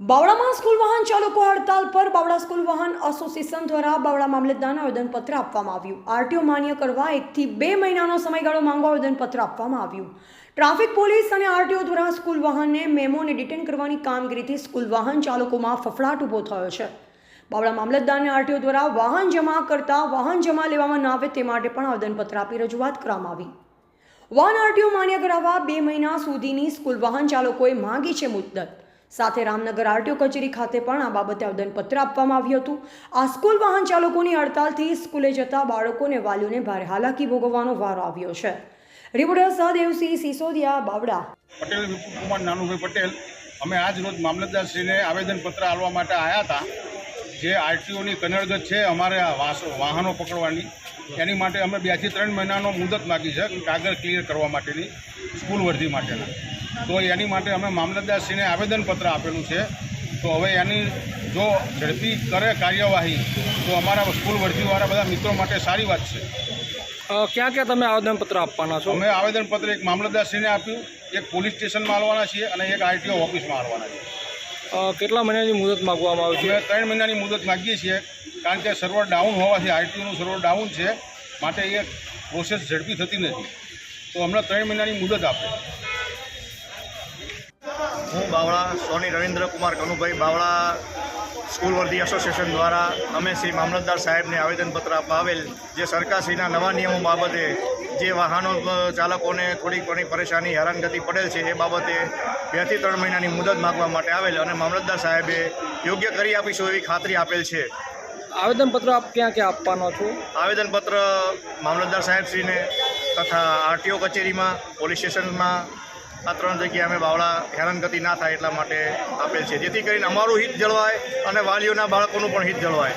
બાવળામાં school વાહન ચાલકો હડતાલ પર બાવળા સ્કૂલ વાહન એસોસિએશન દ્વારા બાવળા મામલતદારને આવેદનપત્ર આપવામાં આવ્યું. આરટીઓ માન્ય કરવા એકથી બે મહિનાનો સમયગાળો માંગવા આવેદનપત્ર આપવામાં આવ્યું. ટ્રાફિક પોલીસ અને આરટીઓ દ્વારા સ્કૂલ વાહનને મેમોને ડિટેન કરવાની કામગીરીથી સ્કૂલ વાહન ચાલકોમાં ફફડાટ ઊભો થયો છે. બાવળા મામલતદારને આરટીઓ દ્વારા વાહન જમા કરતા વાહન જમા લેવામાં ન આવે તે માટે પણ આવેદનપત્ર આપી રજૂઆત કરવામાં આવી. વાહન આરટીઓ માન્ય કરાવવા બે મહિના સુધીની સ્કૂલ વાહન ચાલકોએ માંગી છે મુદ્દત સાથે રામનગર આરટીઓ કચેરી ખાતે પણ આ બાબતે આવેદનપત્ર આપવામાં આવ્યું હતું. આ સ્કૂલ વાહન ચાલકોની હડતાલથી સ્કૂલે જતા બાળકોને વાલીઓને ભારે હાલાકી ભોગવવાનો વારો આવ્યો છે. રિપોર્ટર સહદેવસિંહ સિસોદિયા, બાવડા. પટેલ વિપુલકુમાર નાનુભાઈ પટેલ, અમે આજ રોજ મામલતદારશ્રીને આવેદનપત્ર આપવા માટે આવ્યા હતા. જે આરટીઓની કનડગત છે અમારે વાહનો પકડવાની. એની માટે અમે બેથી ત્રણ મહિનાનો મુદત માગી છે, કાગળ ક્લિયર કરવા માટેની, સ્કૂલ વર્ધી માટેના. તો એની માટે અમે મામલતદારશ્રીને આવેદનપત્ર આપેલું છે. તો હવે એની જો ઝડપી કરે કાર્યવાહી તો અમારા સ્કૂલ વર્ધીવાળા બધા મિત્રો માટે સારી વાત છે. ક્યાં ક્યાં તમે આવેદનપત્ર આપવાના છો? અમે આવેદનપત્ર એક મામલતદારશ્રીને આપ્યું એક પોલીસ સ્ટેશનમાં આલવાના છીએ અને એક આરટીઓ ઓફિસમાં આલવાના છીએ. કેટલા મહિનાની મુદત માગવામાં આવી છે? ત્રણ મહિનાની મુદત માગીએ છીએ કારણ કે સર્વર ડાઉન હોવાથી આરટીઓનું સર્વર ડાઉન છે માટે એ પ્રોસેસ ઝડપી થતી નથી. તો હમણાં ત્રણ મહિનાની મુદત આપે. હું બાવળા સોની રવિન્દ્રકુમાર કનુભાઈ બાવળા સ્કૂલ વર્ધી એસોસિએશન દ્વારા અમે શ્રી મામલતદાર સાહેબને આવેદનપત્ર આપવા આવેલ જે સરકારશ્રીના નવા નિયમો બાબતે જે વાહનો ચાલકોને થોડીક ઘણી પરેશાની હેરાનગતિ પડેલ છે એ બાબતે બેથી ત્રણ મહિનાની મુદત માગવા માટે આવેલ અને મામલતદાર સાહેબે યોગ્ય કરી આપીશું એવી ખાતરી આપેલ છે. આવેદનપત્ર આપ ક્યાં ક્યાં આપવાનો છો? આવેદનપત્ર મામલતદાર સાહેબશ્રીને તથા આરટીઓ કચેરીમાં પોલીસ સ્ટેશનમાં આ ત્રણ જગ્યાએ અમે બાવળા હેરાનગતિ ના થાય એટલા માટે આપેલ છે. જેથી કરીને અમારું હિત જળવાય અને વાલીઓના બાળકોનું પણ હિત જળવાય.